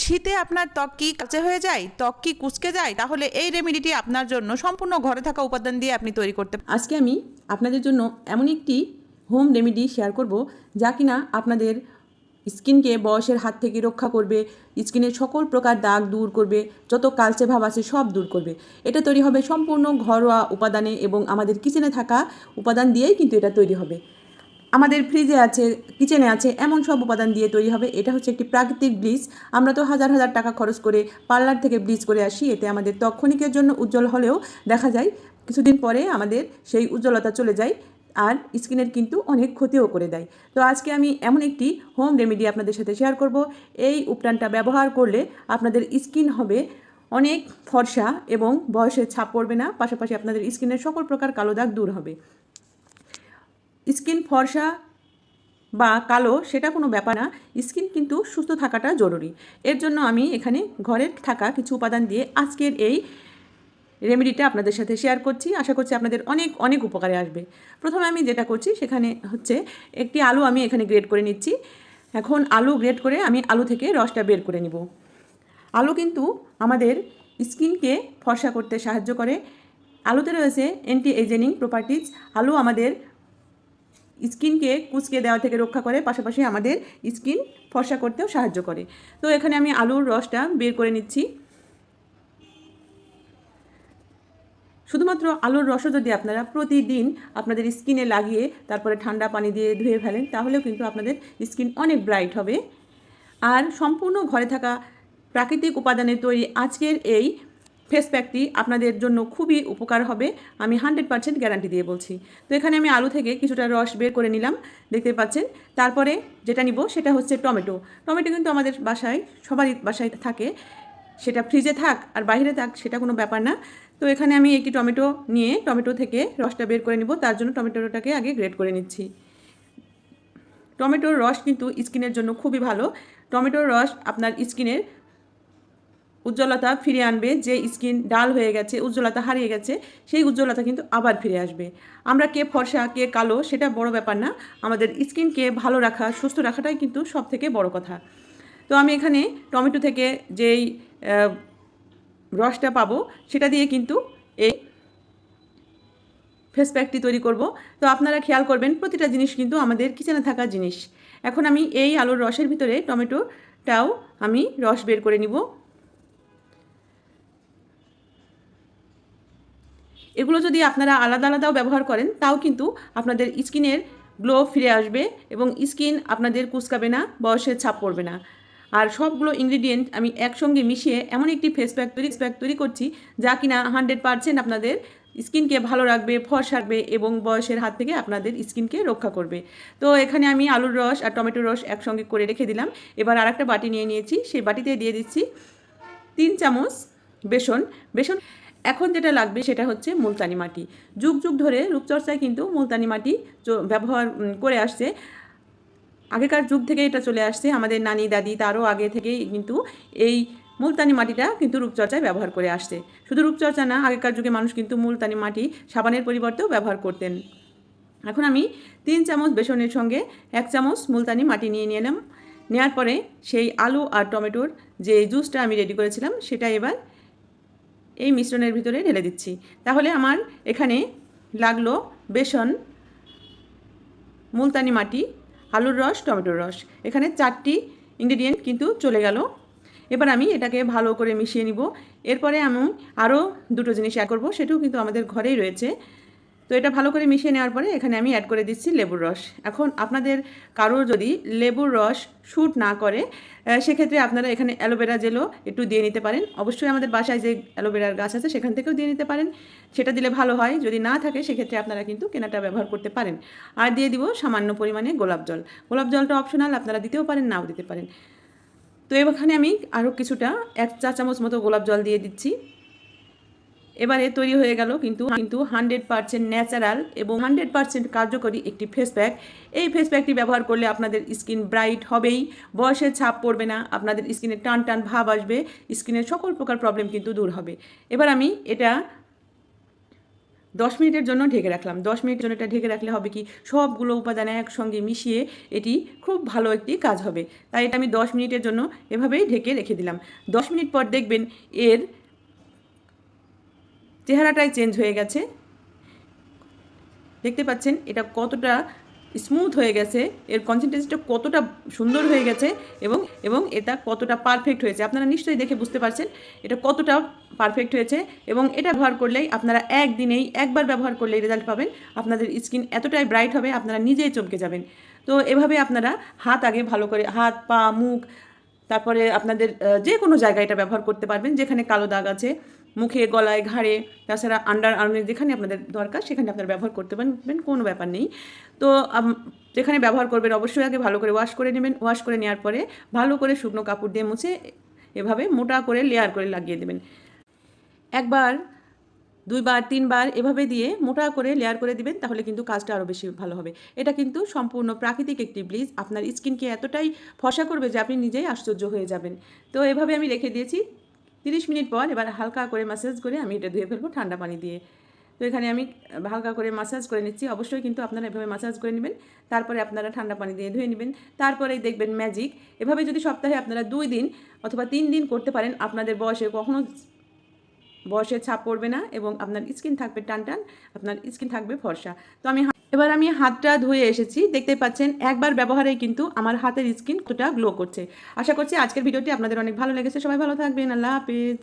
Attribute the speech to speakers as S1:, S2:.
S1: শীতে আপনার ত্বক কি কাঁচে হয়ে যায়, ত্বক কি কুচকে যায়, তাহলে এই রেমেডিটি আপনার জন্য সম্পূর্ণ ঘরে থাকা উপাদান দিয়ে আপনি তৈরি করতে
S2: আজকে আমি আপনাদের জন্য এমন একটি হোম রেমেডি শেয়ার করব যা কিনা আপনাদের স্কিনকে বয়সের হাত থেকে রক্ষা করবে স্কিনের সকল প্রকার দাগ দূর করবে, যত কালচে ভাব আছে সব দূর করবে। এটা তৈরি হবে সম্পূর্ণ ঘরোয়া উপাদানে এবং আমাদের কিচেনে থাকা উপাদান দিয়েই কিন্তু এটা তৈরি হবে। আমাদের ফ্রিজে আছে কিচেনে আছে, এমন সব উপাদান দিয়ে তৈরি হবে। এটা হচ্ছে একটি প্রাকৃতিক ব্লিচ আমরা তো হাজার হাজার টাকা খরচ করে পার্লার থেকে ব্লিচ করে আসি। এতে আমাদের ত্বক ক্ষণিকের জন্য উজ্জ্বল হলেও দেখা যায়, কিছুদিন পরে আমাদের সেই উজ্জ্বলতা চলে যায় আর স্কিনের কিন্তু অনেক ক্ষতিও করে দেয়। তো আজকে আমি এমন একটি হোম রেমেডি আপনাদের সাথে শেয়ার করব। এই উপটানটা ব্যবহার করলে আপনাদের স্কিন হবে অনেক ফর্সা এবং বয়সের ছাপ পড়বে না। পাশাপাশি আপনাদের স্কিনের সকল প্রকার কালো দাগ দূর হবে। স্কিন ফর্সা বা কালো সেটা কোনো ব্যাপার না। স্কিন কিন্তু সুস্থ থাকাটা জরুরি। এর জন্য আমি এখানে ঘরের থাকা কিছু উপাদান দিয়ে আজকের এই রেমেডিটা আপনাদের সাথে শেয়ার করছি। আশা করছি আপনাদের অনেক অনেক উপকারে আসবে। প্রথমে আমি যেটা করছি সেখানে হচ্ছে একটি আলু আমি এখানে গ্রেড করে নিচ্ছি। এখন আলু গ্রেড করে আমি আলু থেকে রসটা বের করে নিব। আলু কিন্তু আমাদের স্কিনকে ফর্সা করতে সাহায্য করে। আলুতে রয়েছে অ্যান্টি এজেনিং প্রপার্টিজ আলু আমাদের স্কিনকে কুচকে দেওয়া থেকে রক্ষা করে, পাশাপাশি আমাদের স্কিন ফর্সা করতেও সাহায্য করে। তো এখানে আমি আলুর রসটা বের করে নিচ্ছি। শুধুমাত্র আলুর রসও যদি আপনারা প্রতিদিন আপনাদের স্কিনে লাগিয়ে তারপরে ঠান্ডা পানি দিয়ে ধুয়ে ফেলেন, তাহলেও কিন্তু আপনাদের স্কিন অনেক ব্রাইট হবে। আর সম্পূর্ণ ঘরে থাকা প্রাকৃতিক উপাদানে তৈরি আজকের এই ফেস প্যাকটি আপনাদের জন্য খুবই উপকার হবে। আমি হান্ড্রেড পার্সেন্ট গ্যারান্টি দিয়ে বলছি। তো এখানে আমি আলু থেকে কিছুটা রস বের করে নিলাম, দেখতে পাচ্ছেন। তারপরে যেটা নিব সেটা হচ্ছে টমেটো। টমেটো কিন্তু আমাদের বাসায়, সবারই বাসায় থাকে। সেটা ফ্রিজে থাক আর বাইরে থাক, সেটা কোনো ব্যাপার না। তো এখানে আমি একটি টমেটো নিয়ে টমেটো থেকে রসটা বের করে নিব। তার জন্য টমেটোটাকে আগে গ্রেড করে নিচ্ছি। টমেটোর রস কিন্তু স্কিনের জন্য খুবই ভালো। টমেটোর রস আপনার স্কিনের উজ্জ্বলতা ফিরে আনবে, যে স্কিন ডাল হয়ে গেছে, উজ্জ্বলতা হারিয়ে গেছে, সেই উজ্জ্বলতা কিন্তু আবার ফিরে আসবে। আমরা কে ফর্সা, কে কালো, সেটা বড় ব্যাপার না। আমাদের স্কিনকে ভালো রাখা, সুস্থ রাখাটাই কিন্তু সব থেকে বড় কথা। তো আমি এখানে টমেটো থেকে যেই রসটা পাবো, সেটা দিয়ে কিন্তু এই ফেস প্যাকটি তৈরি করব। তো আপনারা খেয়াল করবেন, প্রতিটা জিনিস কিন্তু আমাদের কিচেনে থাকা জিনিস। এখন আমি এই আলুর রসের ভিতরে টমেটোটাও আমি রস বের করে নিব। এগুলো যদি আপনারা আলাদা আলাদাও ব্যবহার করেন, তাও কিন্তু আপনাদের স্কিনের গ্লো ফিরে আসবে এবং স্কিন আপনাদের কুচকাবে না, বয়সের ছাপ পড়বে না। আর সবগুলো ইনগ্রিডিয়েন্ট আমি একসঙ্গে মিশিয়ে এমন একটি ফেস প্যাক তৈরি প্যাক তৈরি করছি, যা কিনা হান্ড্রেড পারসেন্ট আপনাদের স্কিনকে ভালো রাখবে, ফর্স রাখবে এবং বয়সের হাত থেকে আপনাদের স্কিনকে রক্ষা করবে। তো এখানে আমি আলুর রস আর টমেটোর রস একসঙ্গে করে রেখে দিলাম। এবার আরেকটা বাটি নিয়ে নিয়েছি, সেই বাটিতে দিয়ে দিচ্ছি তিন চামচ বেসন। বেসন এখন যেটা লাগবে সেটা হচ্ছে মুলতানি মাটি। যুগ যুগ ধরে রূপচর্চায় কিন্তু মুলতানি মাটি ব্যবহার করে আসছে। আগেকার যুগ থেকে এটা চলে আসছে। আমাদের নানি, দাদি তারও আগে থেকেই কিন্তু এই মুলতানি মাটিটা কিন্তু রূপচর্চায় ব্যবহার করে আসছে। শুধু রূপচর্চা না, আগেকার যুগে মানুষ কিন্তু মুলতানি মাটি সাবানের পরিবর্তেও ব্যবহার করতেন। এখন আমি তিন চামচ বেসনের সঙ্গে এক চামচ মুলতানি মাটি নিয়ে নিলাম নেওয়ার পরে সেই আলু আর টমেটোর যে জুসটা আমি রেডি করেছিলাম, সেটা এবার এই মিশ্রণের ভিতরে ঢেলে দিচ্ছি। তাহলে আমার এখানে লাগল বেসন, মুলতানি মাটি, আলুর রস, টমেটোর রস। এখানে চারটি ইনগ্রিডিয়েন্ট কিন্তু চলে গেল। এবার আমি এটাকে ভালো করে মিশিয়ে নিব। এরপরে আমি আরও দুটো জিনিস অ্যাড করব, সেটাও কিন্তু আমাদের ঘরেই রয়েছে। তো এটা ভালো করে মিশিয়ে নেওয়ার পরে এখানে আমি অ্যাড করে দিচ্ছি লেবুর রস। এখন আপনাদের কারোর যদি লেবুর রস শ্যুট না করে সেক্ষেত্রে আপনারা এখানে অ্যালোভেরা জেলও একটু দিয়ে নিতে পারেন। অবশ্যই আমাদের বাসায় যে অ্যালোভেরার গাছ আছে সেখান থেকেও দিয়ে নিতে পারেন। সেটা দিলে ভালো হয়। যদি না থাকে, সেক্ষেত্রে আপনারা কিন্তু কেনাটা ব্যবহার করতে পারেন। আর দিয়ে দিব সামান্য পরিমাণে গোলাপ জল। গোলাপ জলটা অপশনাল আপনারা দিতেও পারেন, নাও দিতে পারেন। তো এখানে আমি আরও কিছুটা এক চা চামচ মতো গোলাপ জল দিয়ে দিচ্ছি। এবারে তৈরি হয়ে গেল কিন্তু কিন্তু হান্ড্রেড পার্সেন্ট ন্যাচারাল এবং হান্ড্রেড পার্সেন্ট কার্যকরী একটি ফেস প্যাক এই ফেস প্যাকটি ব্যবহার করলে আপনাদের স্কিন ব্রাইট হবেই, বয়সের ছাপ পড়বে না, আপনাদের স্কিনে টান টান ভাব আসবে স্কিনের সকল প্রকার প্রবলেম কিন্তু দূর হবে। এবার আমি এটা দশ মিনিটের জন্য ঢেকে রাখলাম। দশ মিনিটের জন্য এটা ঢেকে রাখলে হবে কি, সবগুলো উপাদান একসঙ্গে মিশিয়ে এটি খুব ভালো একটি কাজ হবে। তাই এটা আমি দশ মিনিটের জন্য এভাবেই ঢেকে রেখে দিলাম। দশ মিনিট পর দেখবেন এর চেহারাটাই চেঞ্জ হয়ে গেছে। দেখতে পাচ্ছেন, এটা কতটা স্মুথ হয়ে গেছে, এর কনসেন্ট্রেশনটা কতটা সুন্দর হয়ে গেছে এবং এবং এটা কতটা পারফেক্ট হয়েছে। আপনারা নিশ্চয়ই দেখে বুঝতে পারছেন, এটা কতটা পারফেক্ট হয়েছে এবং এটা ব্যবহার করলেই আপনারা একদিনেই, একবার ব্যবহার করলেই রেজাল্ট পাবেন। আপনাদের স্কিন এতটাই ব্রাইট হবে, আপনারা নিজেই চমকে যাবেন। তো এভাবে আপনারা হাত আগে ভালো করে, হাত, পা, মুখ তারপরে আপনাদের যে কোনো জায়গায় এটা ব্যবহার করতে পারবেন, যেখানে কালো দাগ আছে, মুখে, গলায়, ঘাড়ে, তাছাড়া আন্ডার আর্মে যেখানে আপনাদের দরকার, সেখানে আপনারা ব্যবহার করতে পারবেন, কোনো ব্যাপার নেই। তো যেখানে ব্যবহার করবেন অবশ্যই আগে ভালো করে ওয়াশ করে নেবেন ওয়াশ করে নেওয়ার পরে ভালো করে শুকনো কাপড় দিয়ে মুছে এভাবে মোটা করে লেয়ার করে লাগিয়ে দেবেন। একবার দুইবার, তিনবার এভাবে দিয়ে মোটা করে লেয়ার করে দিবেন, তাহলে কিন্তু কাজটা আরও বেশি ভালো হবে। এটা কিন্তু সম্পূর্ণ প্রাকৃতিক একটি ব্লিচ আপনার স্কিনকে এতটাই ফসা করবে যে আপনি নিজেই আশ্চর্য হয়ে যাবেন। তো এভাবে আমি রেখে দিয়েছি। তিরিশ মিনিট পর এবার হালকা করে ম্যাসাজ করে আমি এটা ধুয়ে ফেলব ঠান্ডা পানি দিয়ে। তো এখানে আমি হালকা করে মাসাজ করে নিচ্ছি। অবশ্যই কিন্তু আপনারা এভাবে মাসাজ করে নেবেন। তারপরে আপনারা ঠান্ডা পানি দিয়ে ধুয়ে নেবেন। তারপরেই দেখবেন ম্যাজিক এভাবে যদি সপ্তাহে আপনারা দুই দিন অথবা তিন দিন করতে পারেন, আপনাদের বয়সে কখনো বয়সের ছাপ পড়বে না এবং আপনার স্কিন থাকবে টান টান আপনার স্কিন থাকবে ফর্সা। তো আমি এবার আমি হাতটা ধুয়ে এসেছি। দেখতে পাচ্ছেন, একবার ব্যবহারে কিন্তু আমার হাতের স্কিন কতটা গ্লো করছে। আশা করছি আজকের ভিডিওটি আপনাদের অনেক ভালো লেগেছে। সবাই ভালো থাকবেন। আল্লাহ হাফিজ।